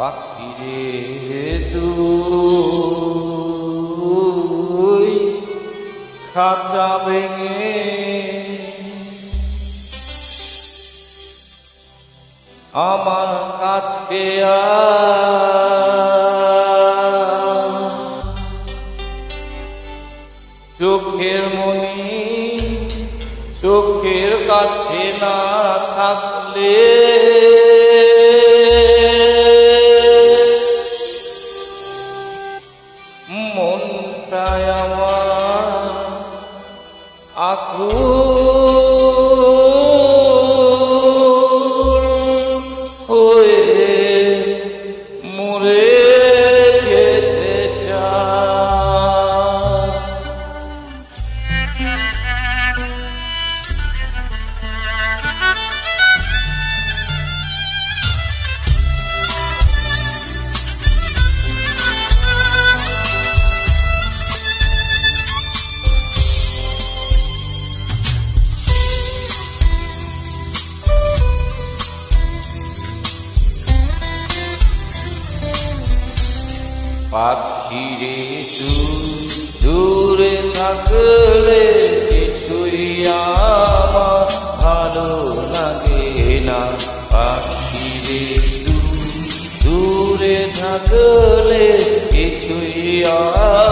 পাখিরে আমার কাছে। চোখের মনি চোখের কাছে না থাকলে Aku পাখিরে দূরে থাকলে কিছুই আমার ভালো লাগে না। পাখিরে দূরে থাকলে কিছুই আমার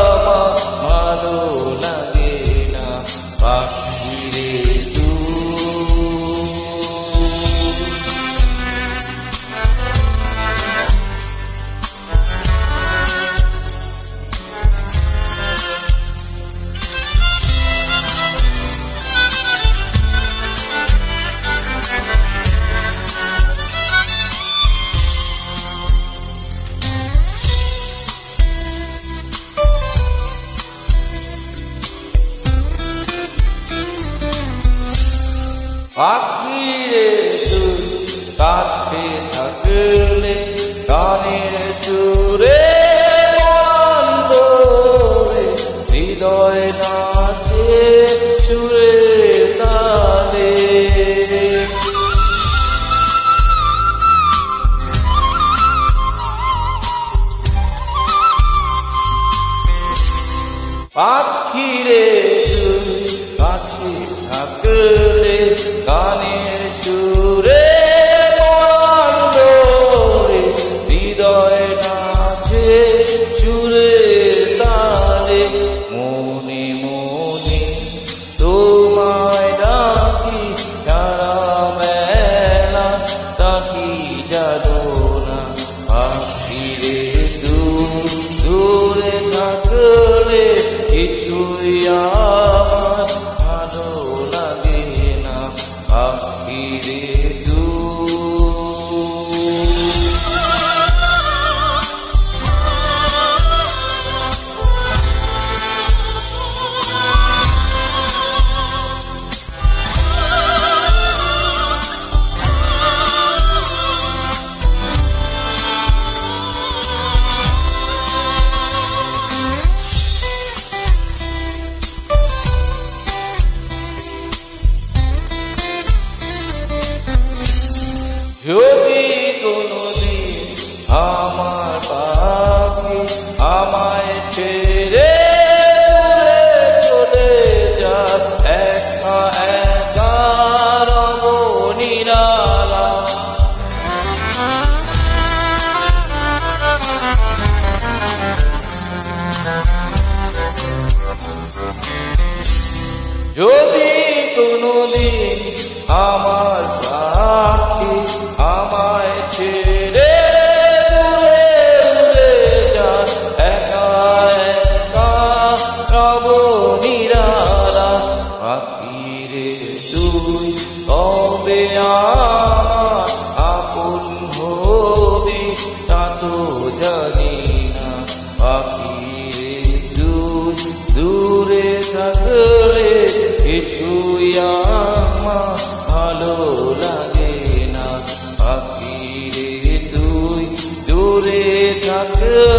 পাখিরে তুই কাছে থাকলে গানের সুরে হৃদয় নাচে সুরে তালে। পাখিরে থাকলে যদি কোনদিন আমার পাখি আমায় ছেড়ে চলে যা একা একা নিরালা। যদি কোনদিন আমার পাখি না